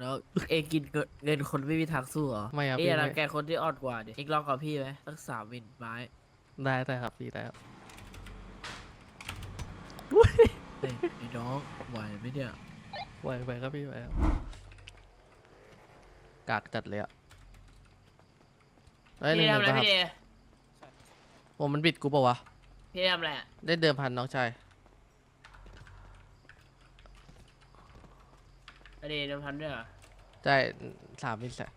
แล้วเองกินเงินเงินคนไม่มีทางสู้เหรอไม่ครับเอ้พี่ยรัไม่งแกคนที่อ่อนกว่าดิเองลองกับพี่ไหมตั้งสามวินไม้ได้ได้ครับพี่ได้ครับเฮ้ยไอ้น้องไหวไหมเนี่ยไหวไปครับพี่ไหวครับกากจัดเลยอะเอ้ยหนึ่พี่งหทำนึ่อะไรงป่ะครับพี่เดโอ้มันบิดกูปะวะพี่ทำอะไรอะได้เดิมพันน้องชาย อเดย์เดิมพันด้วยเหรอได้สามมิลแสน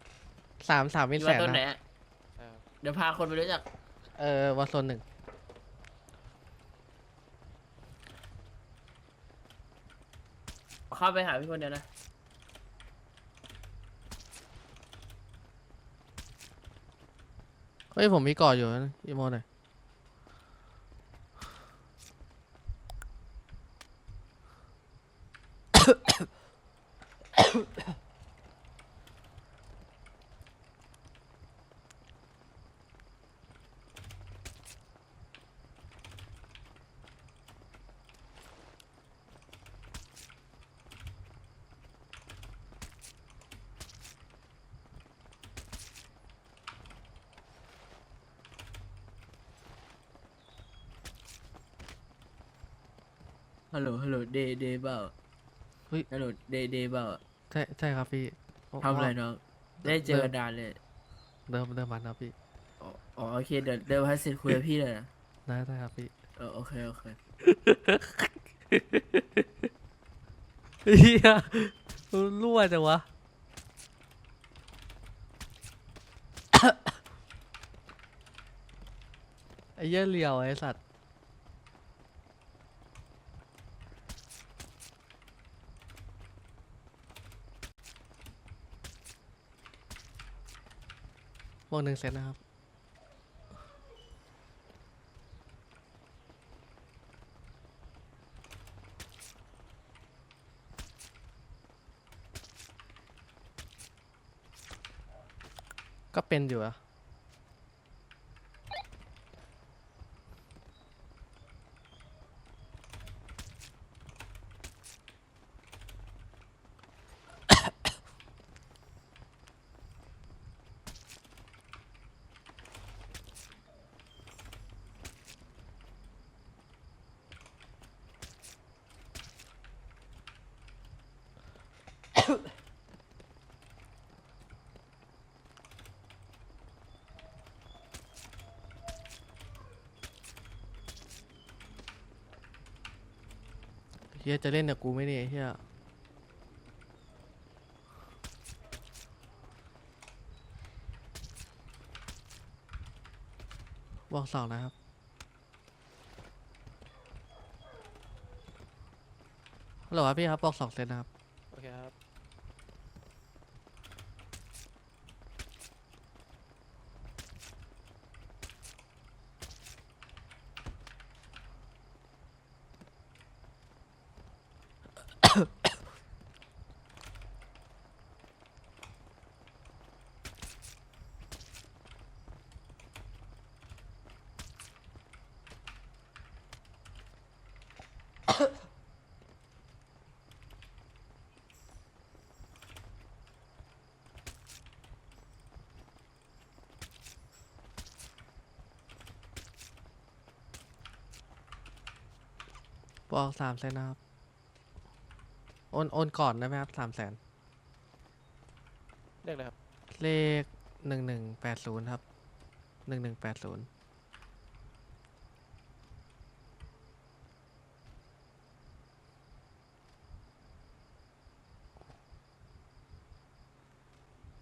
สามสามมิมีลวัแสนนต้นไหนนะอะเดี๋ยวพาคนไปรู้จัก เออวอลโซนหนึ่งเข้าไปหาพี่คนเดียวนะ เฮ้ยผมมีก่ออยู่นะอีโมหน่อย ฮัลโหล ฮัลโหล เดย์เดย์เปล่าเฮ้ย ฮัลโหล เดย์เดย์เปล่าใช่ใช่ครับพี่ทำอะไรน้อง ได้เจอกันนานเลย เดิมเดิมพันครับพี่อ๋ออ๋อโอเค เดี๋ยวเดี๋ยวให้เสร็จคุยกับพี่เลยนะได้ได้ครับพี่เออโอเค โอเค เฮียรั่วจังวะ ไอ้เหี้ยเหลียวไอ้สัตว์ บวกหนึ่งเซตนะครับ ก็เป็นอยู่อะ เฮียจะเล่นกับกูไหมเนี่ยเฮียบอกสองนะครับฮัลโหลครับพี่ครับบอกสองเซนนะครับ บอกสามเซตนะครับ โอน โอนก่อนได้ไหมครับสามแสน เรียกเลยครับ เลขหนึ่งหนึ่งแปดศูนย์ครับหนึ่งหนึ่งแปดศูนย์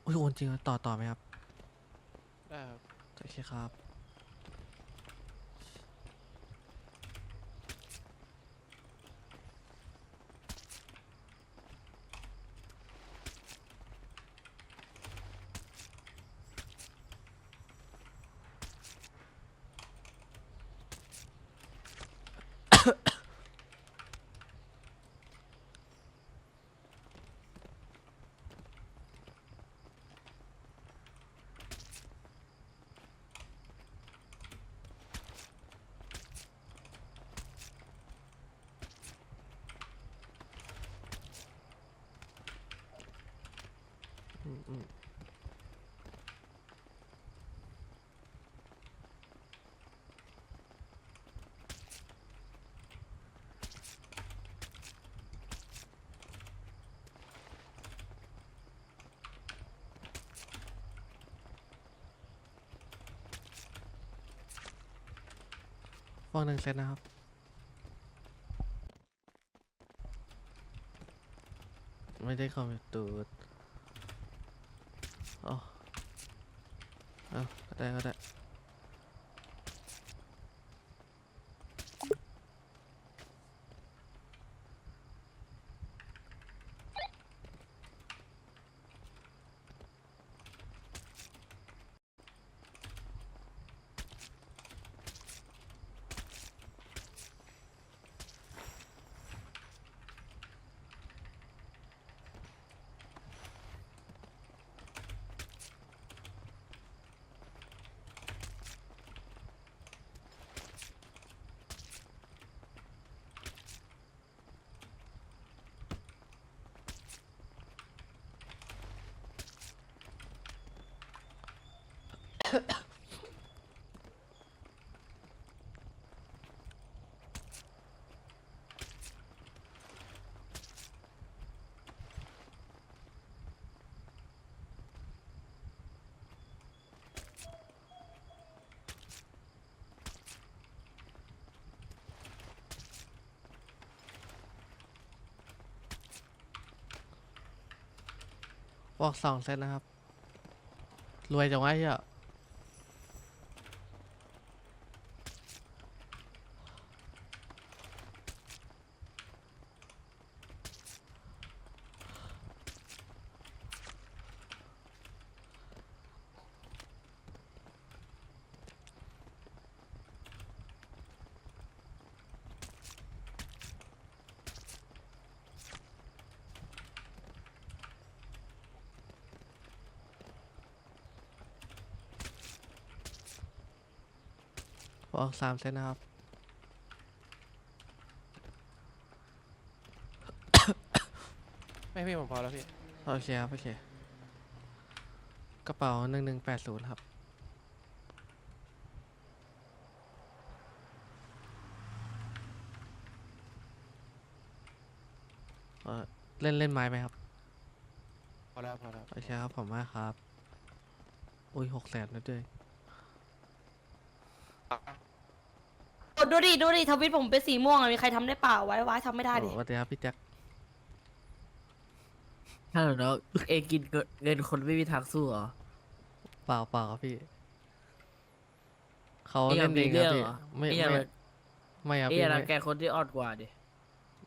อุ้ยโอนจริงเหรอต่อต่อไหมครับ ได้ครับ โอเคครับ ฟองหนึ่งเซตนะครับ ไม่ได้คอมพิวตูดอ๋อเอาก็ได้ก็ได้ บอกสองเซตนะครับ รวยจังวะเฮีย บอกสามเซตนะครับ ไม่พี่ผมพอแล้วพี่ โอเคครับ โอเค กระเป๋าหนึ่งหนึ่งแปดศูนย์ครับ เอ่อเล่นเล่นไม้ไหมครับ พอแล้วพอแล้ว โอเคครับผมมากครับ อุ้ยหกแสนแล้วด้วยโอ้ ดูดิดูดิทวิตผมเป็นสีม่วงอะมีใครทำได้เปล่าไว้ไว้ทำไม่ได้ดิ โอ้สวัสดีครับพี่แจ็คถ้าเนาะเองกินเงินคนไม่มีทางสู้เหรอ เปล่าเปล่าครับพี่เขาเองอเล่ยากนมีเองคเรื่รัอบงพี่เหรอไม่เองอยากไม่ไม่ครับเองพี่อยากรังไม่แกคนที่อ่อนกว่าดิ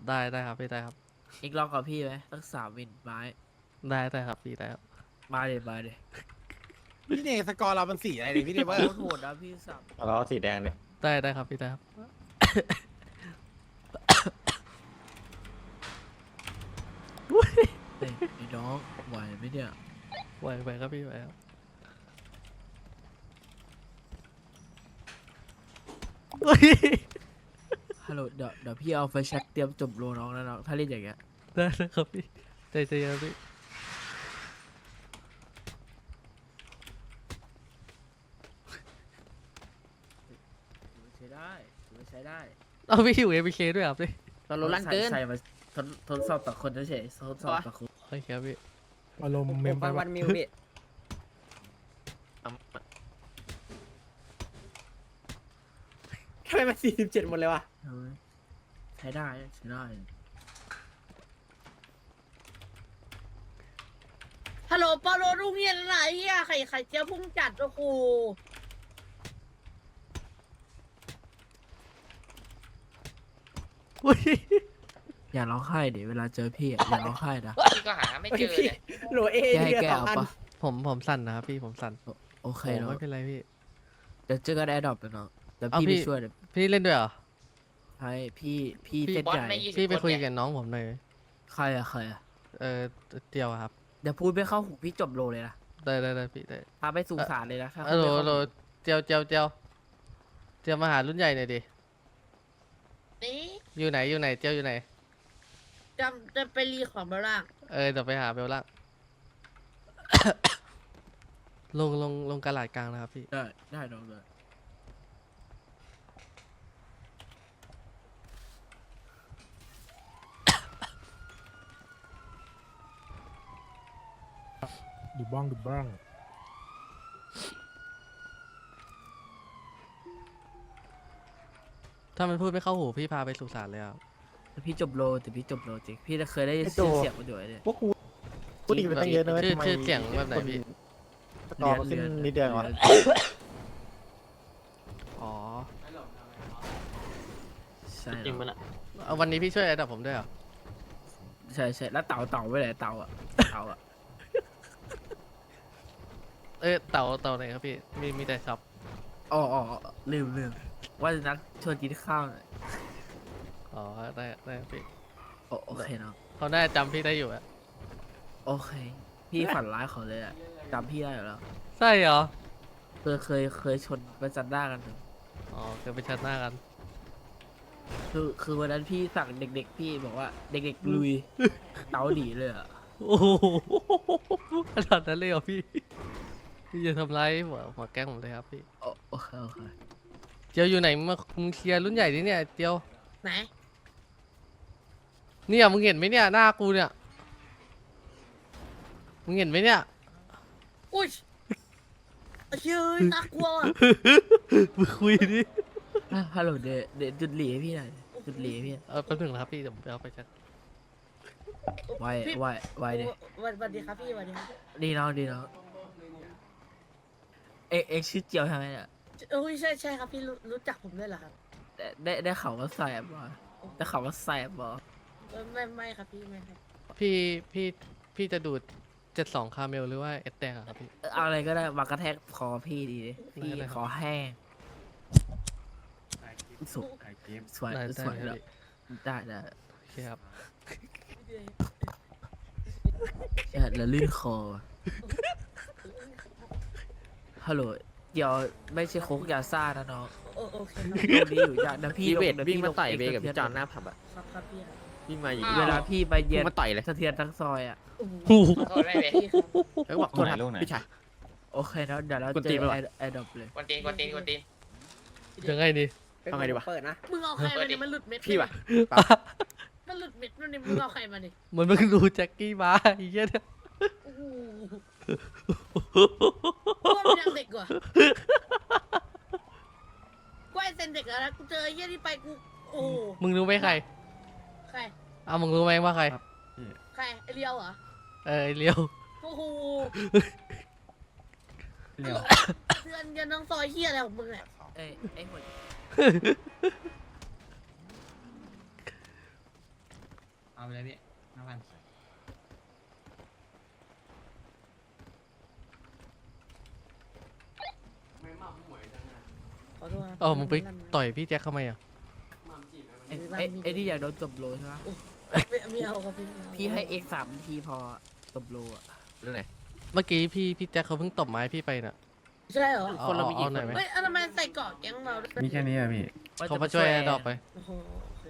ได้ได้ครับพี่ได้ครับ เองลองกับพี่ไหมตั้งสามวินไม้ได้ได้ครับพี่ได้ครับมาเดี๋ยวมาเดี๋ยวพี่เนยสกอร์เรามันสีอะไรเนี่ยพี่เนยโคว่าตรโหดนะพี่สามเราสีแดงเนี่ย ได้ได้ครับพี่ได้ครับ เฮ้ยไอ้น้องไหวไหมเนี่ย ไหวไปครับพี่ไหวครับเฮ้ยฮัลโหลเดี๋ยวเดี๋ยวพี่เอาไฟแช็กเตรียมจบโลน้องแล้วน้องถ้าเล่นอย่างเงี้ย ได้ได้ครับพี่ใจใจเย็นครับพี่ ถือว่าใช้ได้ถือว่าใช้ ได้เอาพี่อยู่เอพีเคด้วยครับพี่ตอนรถลั่นเกินใส่ใส่มาทดทดสอบต่อคนเฉยๆทดสอบต่อคนโอเคครับพี่อารมณ์เมมไปวันมิวพี่ทำไมมันสี่สิบเจ็ดหมดเลยวะเออใช้ได้ใช้ได้ ฮัลโหลปอโลลุงเฮียนอะไรเฮียไข่ไข่เจียวพุ่งจัดโอ้โห อุ้ยอย่าร้องไห้ดิเวลาเจอพี่อะอย่าร้องไห้นะ พี่ก็หาไม่เจอพี่เนี่ยโหลเอแกให้เดียแกสองเอาอันปะ ผมผมสั่นนะครับพี่ผมสั่นโอเคโอ้เนาะไม่เป็นไรพี่ เดี๋ยวเจอกันแอร์ดรอปนะเนาะเดี๋ยวเอาพี่พี่ ไปช่วยเดี๋ยวพี่เล่นด้วยเหรอใช่พี่พี่พี่เส้นบอสใหญ่ไม่ยี่สิบพี่ไปคนคุยเนี่ยกับน้องผมหน่อยใครอะใครอะเออเดียวอะครับ เดี๋ยวพูดไม่เข้าหูพี่จบโลเลยนะได้ได้ได้พี่ได้พาไปสู่ศาลเลยนะถ้าเอพูอดโหลไม่เข้าโหลหูเจียวเจียวเจียวเจียวมาหารุ่นใหญ่หน่อยดิ นี่อยู่ไหนอยู่ไหนเจียวอยู่ไหนจะจะไปรีของเบลล่างเออเดี๋ยวไปหาเบลล่าง ลงลงลงกระดาษกลางนะครับพี่ ได้ได้น้องเลยดูบ้องดูบ้อง ถ้ามันพูดไม่เข้าหูพี่พาไปสุสานเลยครับ แต่พี่จบโลแต่พี่จบโลจริงพี่เคยได้ไอ้ยินโจ เสียงมันอยู่ไอ้เนี่ยพวกกูพูดดีไปตั้งเยอะนะเว้ยชื่อทำไมชื่อเสียงแบบไหนพี่ สกอร์มันขึ้นนิดเดียวเองวะอ๋อ ใช่จริงมันอะเอาวันนี้พี่ช่วยอะไรดับผมด้วยเหรอใช่ใช่แล้วเต่าเต่าไปไหนเต่าอะเต่าอะเอ้ยเต่าเต่าไหนครับพี่ มีมีแต่ช็อปอ๋ออ๋อลืมลืม ว่าจะนัดชวนกินข้าวหน่อยอ๋อได้ได้ครับพี่โอโอเคเนาะเขาน่าจะจำพี่ได้อยู่อะโอเค พี่ฝันร้ายเขาเลยอะจำพี่ได้อยู่แล้วใช่เหรอเคยเคยเคยชนประจันหน้ากันหนึ่งอ๋อเคยไปชัดหน้ากัน คือคือวันนั้นพี่สั่งเด็ก ๆ พี่บอกว่าเด็กๆลุยเต๋าหนีเลยอะโอ้โหขนาดนั้นเลยเหรอพี่ พี่จะทำร้ายหัวหัวแก๊งผมเลยครับพี่ โอโอเคโอเค เจียวอยู่ไหนมึงมามึงเคลียร์รุ่นใหญ่ดิเนี่ยเจียวไหนเนี่ยมึงเห็นไหมเนี่ยหน้ากูเนี่ยมึงเห็นไหมเนี่ยอุ้ยเฮ้ยน่ากลัวอะมึงคุยดิอะฮัลโหลเดยวเดยวจุดหลีให้พี่หน่อยจุดหลีให้พี่เออแป๊บหนึงนะครับพี่เดี๋ยวผมไปเอาไปชัดไวไวไวเดยวันวันดีครับพี่วันดีครับดีน้องดีน้องเอ็กเอ็กชื่อเจียวใช่ไหมเนี่ย เอ้ยใช่ใช่ครับพี่รู้รู้จักผมด้วยเหรอครับได้ได้ได้ข่าวว่าแสบบ่ได้ข่าวว่าแสบบ่เออไม่ไม่ครับพี่ไม่ครับพี่พี่พี่จะดูดเจ็ดสองคาเมลหรือว่าเอสแดงอะครับพี่ เออเอาอะไรก็ได้มากระแทกคอพี่ดีดิพี่ได้ครับคอแห้งสุดสวยได้สได้วยครับแล้วพี่ได้ได้โอเคครับใช่แล้วลื่นคอฮัลโหล เดี๋ยวไม่ใช่โคกยาซ่านะน้องโอโอเคตรงนี้อยู่อย่างนะพี่พี่เวทลวิ่งมาลต่อยกเวกับสะทืพี่จอนหน้าผับอะครับครับพี่ครับวิ่งมาอยู่เวลาพี่ไปเยืวิ่อนงมาต่อยเลยสะเทือนทั้งซอยอะ โอ้โหโอ้โหขอโทษได้เลย พี่ครับแล้วบอกโทษครับพี่ชาย โอเคเนาะเดี๋ยวเรากวนเจตีนอปะวะแอร์ดรอปเลย กวนตีนกวนตีนกวนตีน ยังไงดีเอาไงดีวะ เปิดนะมึงเอาใครมาเนี่ยมันหลุดเม็ดพี่วะมันหลุดเม็ดมันเนี่ยมึงเอาใครมาเนี่ยเหมือนมึงดูแจ็คกี้มาไอ้เหี้ยเนี่ยโอ้โห พวกมันยังเด็กกว่ากูไอเซนเด็กแล้วนะกูเจอไอ้เหี้ยที่ไปกูโอ้โหมึงรู้ไหมใครใครเอามึงรู้ไหมว่าใคร ใครไอเลียวเหรอเออไอ้เลี้ยว โอ้โหเดือนยันน้องซอยเฮียอะไรของมึงเนี่ยเอ้ยไอ้หัวเอาไปเลยพี่ห้าพัน ขอโทษครับ เออมึงไปต่อยพี่แจ็คทำไมอะไอ้ไอ้ไอ้ที่อยากโดนตบโลใช่ไหมไม่ไม่เอาครับพี่พี่ให้เอกสามทีพอตบโลอะเรื่องไหนเมื่อกี้พี่พี่แจ็คเขาเพิ่งตบไม้พี่ไปน่ะ ใช่เหรอคนเรามีกี่เอาหน่อยไหม เฮ้ยแล้วทำไมใส่เกาะแก๊งเราด้วยมีแค่นี้อะพี่เขามาช่วยดอปไป โอ้โหโอเค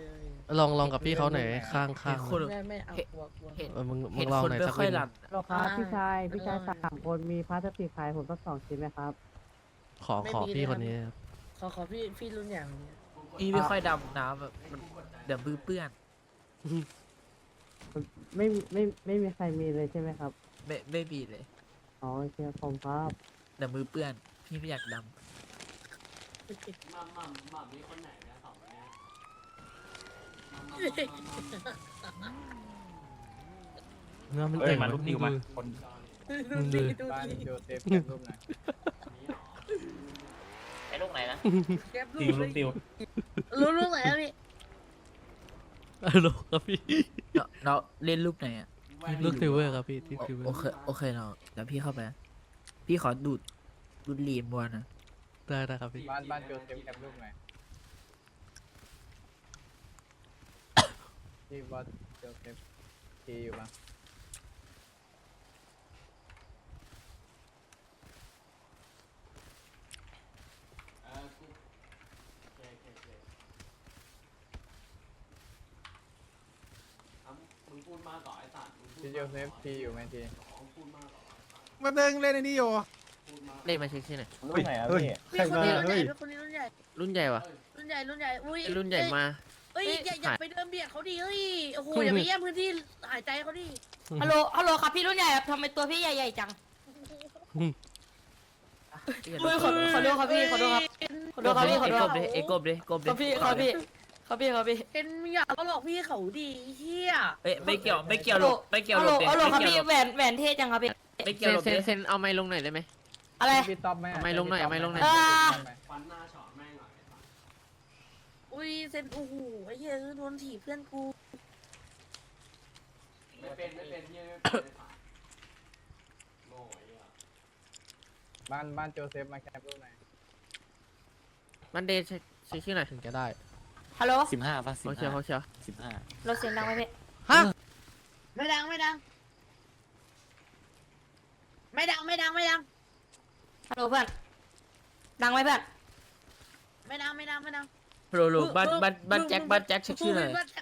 ลองลองกับพี่เขาหน่อยข้างข้างเห็นคนไม่ไม่เอากลัวกลัว เออมึงมึเห็งนลองคนหน่อยไม่สักค่อยวินหลับหรอครับอ่าพี่ชายพี่ชายเออ สามคนมีพลาสติกขายผมสักสองชิ้นไหมครับ ขอขอพี่คนนี้ครับ อขอพี่พี่รุ่นอย่างเนี้ยพี่ไม่ค่อยดำน้ำแบบมันเดี๋ยวมือเปื้อนไม่ไม่ไม่มีใครมีเลยใช่ไหมครับ ไม่ไม่มีเลยอ๋อโอเคผมครับเดี๋ยวมือเปื้อน พี่ไม่อยากดเนื้อมันเอ้เต่ยงมาลูกดิวมาคนมึงดูดูบ้านดิโจเซฟแกรูปหน่อย ไอ้ลูกไหนนะแก๊ปดิวลูกดิวรู้รู้ไหนแล้วพี่ฮัลโหลครับพี่ำเนาะเนาะเล่นรูปไหนอะลูกซิลเวอร์ครับพี่ที่โอซิลเวอโอร์เคโอเคเนาะเดี๋ยวพี่เข้าไปพี่ขอดูดดูดลีมบัวนะได้ได้ครับพี่บ้านบ้านโจเซฟแกรูปหน่อยพี่บอสโจเซฟทีอยู่ปะ พี่โจเซฟทีอยู่ไหมทีแป๊บนึงเล่นไอ้นี่อยู่เลขมาเช็คชื่อหน่อยรุ่นไหนอะพี่มีคนนี้รุ่นใหญ่มีคนนี้รุ่นใหญ่ รุ่นใหญ่วะรุ่นใหญ่ รุ่นใหญ่ อุ้ยไอ้รุ่นใหญ่มา เอ้ยอย่าอย่าไปเดินเบียดเขาดิเฮ้ย โอ้โห อย่าไปแย่งพื้นที่หายใจเขาดิ ฮัลโหล ฮัลโหลครับพี่รุ่นใหญ่ครับทำไมตัวพี่ใหญ่ๆจังอุ้ยขอขอโทษครับพี่ ขอโทษครับ ขอโทษครับพี่ ขอโทษครับเอ้กบดิกบดิ ครับพี่ครับพี่ ครับพี่ครับพี่เห็นมึงอยากก็หลอกพี่เขาดิเฮียเอ้ยไม่เกี่ยวไม่เกี่ยวหรอกไม่เกี่ยวฮัลหโหรลอกฮัลโหลครับไม่พี่เกี่ยวแหวนแหวนเท่จังครับพี่ไม่เกี่ยวหรอกเซนเซนเอาไม้ลงหน่อยได้ไหมอะไรพี่ต๊อบไหมเอาไม้ลงหน่อยเอาไม้ลงหน่อยเอออุ้ยเซนโอ้โหไอ้เหี้ยโดนถีบเพื่อนกูบ้านบ้านโจเซฟมาแคปรูปหน่อยมันเดย์เช็คเช็คชื่อหน่อยถึงจะได้ ฮัลโหลสิบห้าป่ะสิบโอเคห้าโอเคสิบห้ารถเสียงดังไหมพี่ฮะไม่ดังไม่ดัง ไม่ดังไม่ดังไม่ดังฮัลโหลเพื่อนดังไหมเพื่อนไม่ดังไม่ดังไม่ดัง โหลโหลบ้านบ้านบ้านแจ็คบ้านแจ็คเช็คชื่อหน่อยบ้านแจ็ค